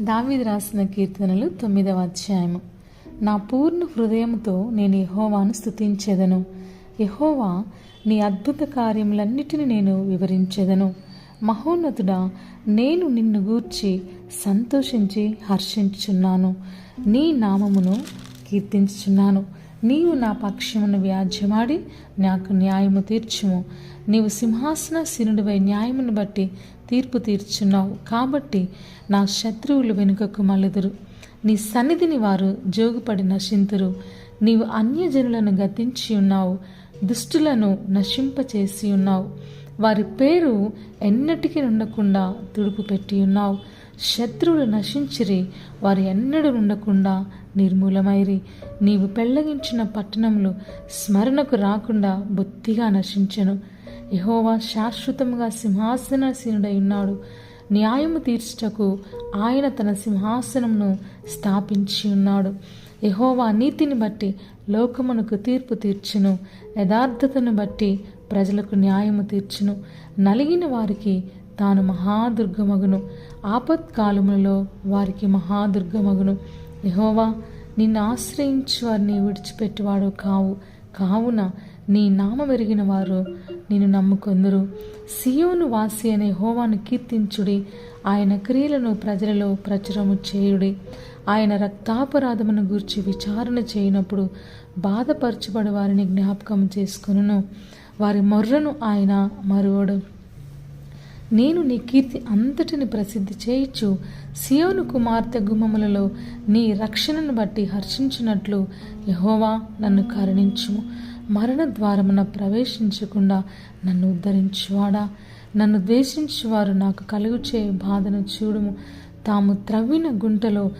దావిది రాసిన కీర్తనలు తొమ్మిదవ అధ్యాయము. నా పూర్ణ హృదయంతో నేను యహోవాను స్థుతించెదను యహోవా నీ అద్భుత కార్యములన్నిటిని నేను వివరించెదను. మహోన్నతుడా నేను నిన్ను గూర్చి సంతోషించి హర్షించుచున్నాను. నీ నామమును కీర్తించుచున్నాను. నీవు నా పక్షమును వ్యాజ్యమాడి నాకు న్యాయము తీర్చుము. నీవు సింహాసన సినుడివై న్యాయమును బట్టి తీర్పు తీర్చున్నావు. కాబట్టి నా శత్రువులు వెనుకకు మలుదురు నీ సన్నిధిని వారు జోగుపడి నశింతురు. నీవు అన్యజనులను గతించి ఉన్నావు. దుష్టులను నశింపచేసి ఉన్నావు. వారి పేరు ఎన్నటికి ఉండకుండా తుడుపు పెట్టి ఉన్నావు. శత్రువులు నశించిరి వారు ఎన్నడూ ఉండకుండా నిర్మూలమైరి. నీవు పెళ్ళగించిన పట్టణములు స్మరణకు రాకుండా బొత్తిగా నశించెను. యహోవా శాశ్వతముగా సింహాసనసీనుడై ఉన్నాడు. న్యాయము తీర్చుటకు ఆయన తన సింహాసనమును స్థాపించి ఉన్నాడు. యహోవా నీతిని బట్టి లోకమునకు తీర్పు తీర్చును. యథార్థతను బట్టి ప్రజలకు న్యాయము తీర్చును. నలిగిన వారికి తాను మహాదుర్గమగును. ఆపత్కాలములలో వారికి మహాదుర్గమగును. యహోవా నిన్ను ఆశ్రయించు వారిని విడిచిపెట్టువాడు కావు. కావున నీ నామ మెరిగిన వారు నిన్ను నమ్ముకొందురు. సియోను వాసి అనే హోవాను కీర్తించుడి. ఆయన క్రియలను ప్రజలలో ప్రచురము చేయుడి. ఆయన రక్తాపరాధమును గూర్చి విచారణ చేయనప్పుడు బాధపరచబడి వారిని జ్ఞాపకం చేసుకును వారి మొర్రను ఆయన మరువడు. నేను నీ కీర్తి అంతటిని ప్రసిద్ధి చేయించు సియోను కుమార్తె గుమములలో నీ రక్షణను బట్టి హర్షించినట్లు యహోవా నన్ను కరుణించుము. మరణ ద్వారమున ప్రవేశించకుండా నన్ను ఉద్ధరించువాడా? నన్ను ద్వేషించువారు నాకు కలుగుచే బాధను చూడుము. తాము త్రవ్విన గుంటలో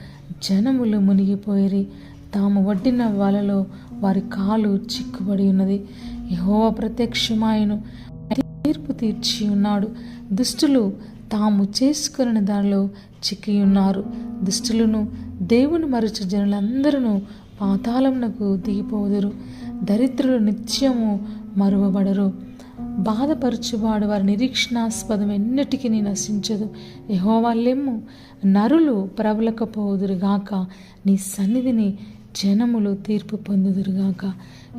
జనములు మునిగిపోయిరి. తాము వడ్డిన వలలో వారి కాలు చిక్కుబడి ఉన్నది. యహోవ ప్రత్యక్షమాయను. తీర్చి ఉన్నాడు. దుష్టులు తాము చేసుకున్న దానిలో చిక్కి ఉన్నారు దుష్టులను దేవుని మరచు జనులందరూ పాతాళమునకు దిగిపోదురు. దరిద్రులు నిత్యము మరువబడరు. బాధపరచువాడు వారి నిరీక్షణాస్పదం ఎన్నటికీ నశించదు. యహోవాళ్ళెమ్ము నరులు ప్రబలకపోదురుగాక నీ సన్నిధిని జనములు తీర్పు పొందుదురుగాక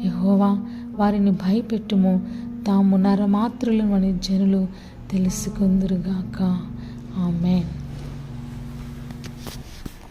యహోవా వారిని భయపెట్టుము. తాము నరమాతృలను అని జనులు తెలుసుకుందురుగాక. ఆమెన్.